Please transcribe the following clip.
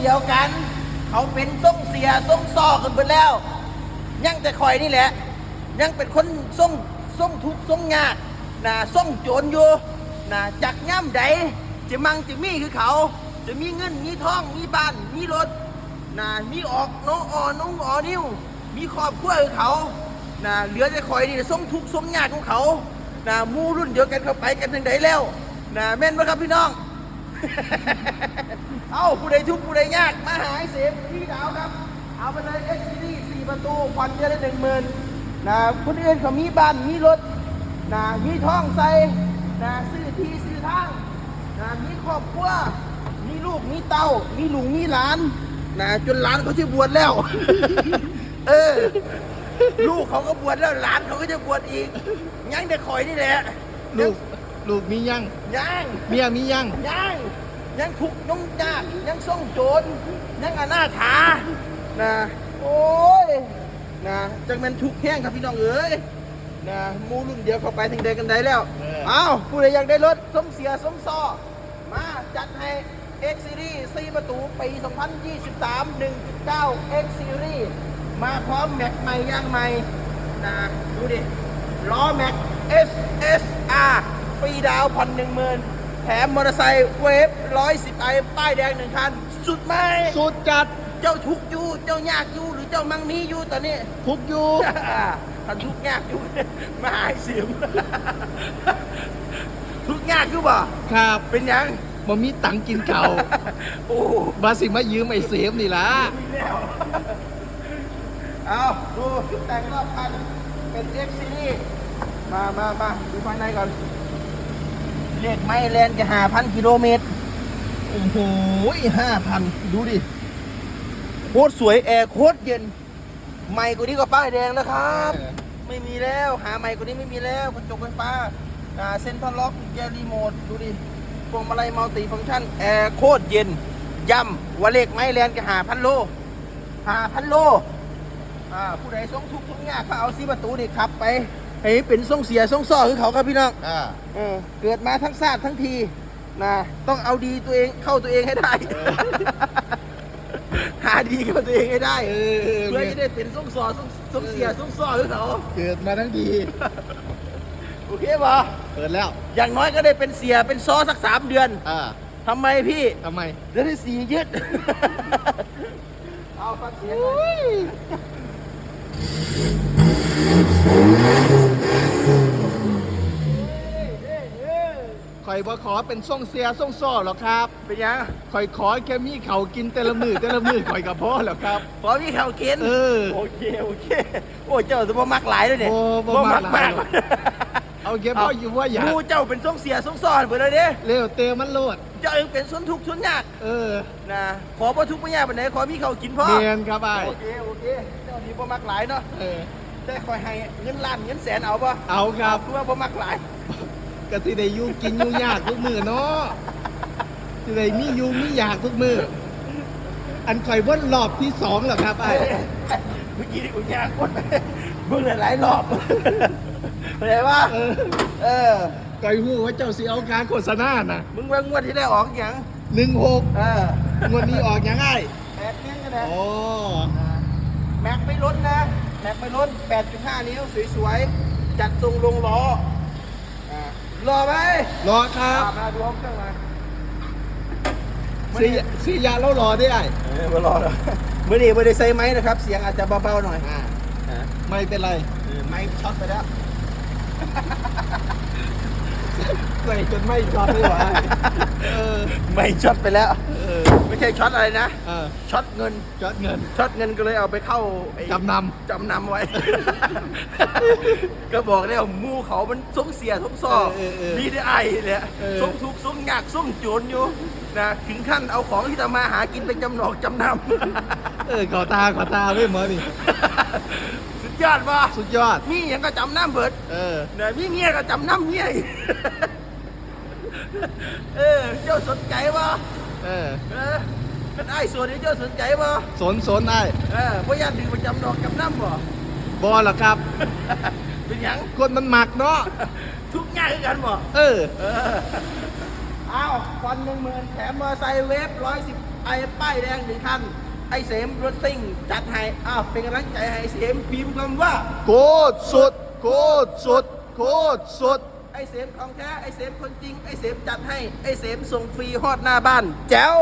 เดียวกัน เขาเป็นส่งเสียส่งซอกันไปแล้ว ยังแต่คอยนี่แหละ ยังเป็นคนส่งส่งทุกส่งยากนะส่งโจรอยู่นะจากย่ำใดจะมั่งจะมีคือเขา จะมีเงินมีทองมีบ้านมีรถนะมีออกน้องออน้องออนิ้วมีครอบครัวคือเขานะเหลือแต่คอยนี่ส่งทุกส่งยากของเขานะมู่รุ่นเดียวกันเข้าไปกันถึงใดแล้วนะแม่นไหมครับพี่น้อง ผู้ใดทุกข์ผู้ใดยากมาหาไอ้เสมพี่ดาวครับ เอาไปเลยเอ็กซ์ซีรีสี่ประตูผ่อนเดือนละหนึ่งหมื่นนะคนอื่นเขามีบ้านมีรถนะมีท้องใส่นะซื้อที่ซื้อทางนะมีครอบครัวมีลูกมีเต้า มีลุงมีหลานนะจนหลานเขาจะบวชแล้ว เออ ลูกเขาก็บวชแล้วหลานเขาก็จะบวชอีกยังแต่คอยนี่แหละลูกลูกมียังยังเมียมียังยัง ยังทุกข์ยังยากยังส่งโจรยังอนาถานะโอ้ยนะจังแม่นทุกข์แห้งครับพี่น้องเอ้ยนะหมูรุ่นเดียวเข้าไปถึงใดกันใดแล้วเออเอ้าผู้ใดอยากได้รถสมเสียสมซอมาจัดให้ X Series 4ประตูปี 2023 1.9 X Series มาพร้อมแม็กใหม่ย่างใหม่นะดูดิล้อแม็ก SSR ฟรีดาวน์ผ่อนหนึ่งหมื่น แถมมอเตอร์ไซค์เวฟ110ไอป้ายแดงหนึ่งคัน สุดไหมสุดจัดเจ้าทุกข์อยู่เจ้ายากอยู่หรือเจ้ามั่งมีอยู่ตอนนี้ ทุกอยู่ท่านทุกข์ยากอยู่มาหายเสียมทุกข์ยากอยู่บ่ครับเป็นหยังบ่มีตังค์กินข้าวโอ้บาสิมายืมไอ้เสมนี่ล่ะมีแล้วเอาดูชุดแต่งรอบคันเป็น X Series มามามาดูภายในก่อน เลขไม้แลนจะหาพันกิโลเมตร โอ้โหห้าพันดูดิ โคตรสวยแอร์โคตรเย็น ใหม่กว่านี้ก็ป้ายแดงแล้วครับเออไม่มีแล้ว หาใหม่กว่านี้ไม่มีแล้วกระจกไฟฟ้าอ่าเซ็นทรัลล็อกแกรีโมทดูดิพวงมาลัยมัลติฟังก์ชันแอร์โคตรเย็นย้ำว่าเลขไม้แลนจะหาพันโลหาพันโลอ่าผู้ใดส่งทุกข์ทุกยากก็เอาซีประตูนี่ขับไป ให้เป็นส่งเสียส่งซ่อคือเขาครับพี่น้องอ่าเออเกิดมาทั้งชาติทั้งทีนะต้องเอาดีตัวเองเข้าตัวเองให้ได้ หาดีเข้าตัวเองให้ได้เออเพื่อจะได้เป็นส่งสอส่งส่งเสียส่งซ่อคือเขาเกิดมาทั้งดี โอเคป่ะเปิดแล้ว อย่างน้อยก็ได้เป็นเสียเป็นซอสักสามเดือนอ่าทำไมพี่ทำไม เดือนที่สี่ยึด เอาฟังเสียงหน่อยค อยบ่ขอเป็นส่งเสียส่งซ้อหรอกครับเป็นยังคอยขอแค่มีเขาวกินแต่ละมือแต่ละมือคอยกับพ่อหรอกครับพอมีข่าวกินเออโอเคโอเคโอ้เจ้าจะบ่มักหลายด้วยเนี่ยโอ้บ่มักหลายบ่เอาแค่พ่ออยู่ว่าอยากหมูเจ้าเป็นส่งเสียส่งซ่อนไปเลยเด้เร็วเตะมันโลดเจ้าเองเป็นส่วนทุกข์ส่วนยากเออนะขอบ่ทุกข์บ่ยากปานไหนขอมีข้าวกินพอเนียนครับไอ้ายโอเคโอเคเจ้านี่บ่มักหลายเนาะเออได้คอยให้เงินล้านเงินแสนเอาป่ะเอาครับคือว่าบ่มักหลาย ก็สิได้อยู่กินอยู่ยากทุกมือเนาะสิได้มีอยู่มีอยากทุกมืออันคอยว่นรอบที่สองเหรอครับไอ้ายเมื่อกี้นี่กูยากกดเบิ่งหลายๆรอบเข้าใจป่ะเออเออคอยหูว่าเจ้าสิเอาการโฆษณาน่ะมึงว่างวดที่ได้ออกหยังหนึ่งหกเอองวดนี้ออกยังไงแปดเนี้ยกันนะอ๋อแม็กไม่ล้นนะแม็กไม่ล้น8.5 นิ้วสวยๆจัดทรงลงล้ออ่า รอไหมรอครับอ่ามาดูห้องเครื่องมาสีสียาแล้วรอได้ไอ้เออมารอเลยมื่อนี้ไม่ได้ใส่ไม้นะครับ เสียงอาจจะเบาๆหน่อยอ่าไม่เป็นไรเออไม้ช็อตไปแล้วใส่จนไม่ช็อตไม่ไหวเออไม่ช็อตไปแล้วเออ ไม่ใช่ช็อตอะไรนะ เออช็อตเงินช็อตเงินช็อตเงินก็เลยเอาไปเข้าไอ้จำนจำนำไว้ ก็บอกแล้วหมูเขามันสงเสียสงซอเออเออเออมีได้ไอเนี่ยเออสงทุกข์สงยากสงโจรอยู่นะถึงขั้นเอาของที่ทำมาหากินไปจำหนอกจำนำเออขอตาขอตาไม่เหมือนนี่สุดยอดว่ะสุดยอด มีอย่างก็จำน้ำเบิด เออ เนี่ยมีเมียก็จำน้ำเมียอีก เออ เจ้าสนใจป่ะ เออเออเป็นไอ้ส่วนนี้เจ้าสนใจป่ะสนสนได้เออพ่อยานถือประจำดอกจำน้ำป่ะบอลหรอครับ เป็นหยังคนมันหมักเนาะทุกอย่างคือกันป่ะเออเอออ้าวฟันหนึ่งหมื่นแถมมอเตอร์ไซค์เวฟร้อยสิบไอ้ป้ายแดงหนึ่งคันไอ้เสมรถซิ่งจัดให้อ้าวเป็นกำลังใจให้ไอ้เสมพิมพ์คำว่า โคตรสุด โคตรสุด โคตรสุด ไอเสมของแท้ ไอเสมคนจริง ไอเสมจัดให้ ไอเสมส่งฟรีฮอดหน้าบ้าน แจ๋ว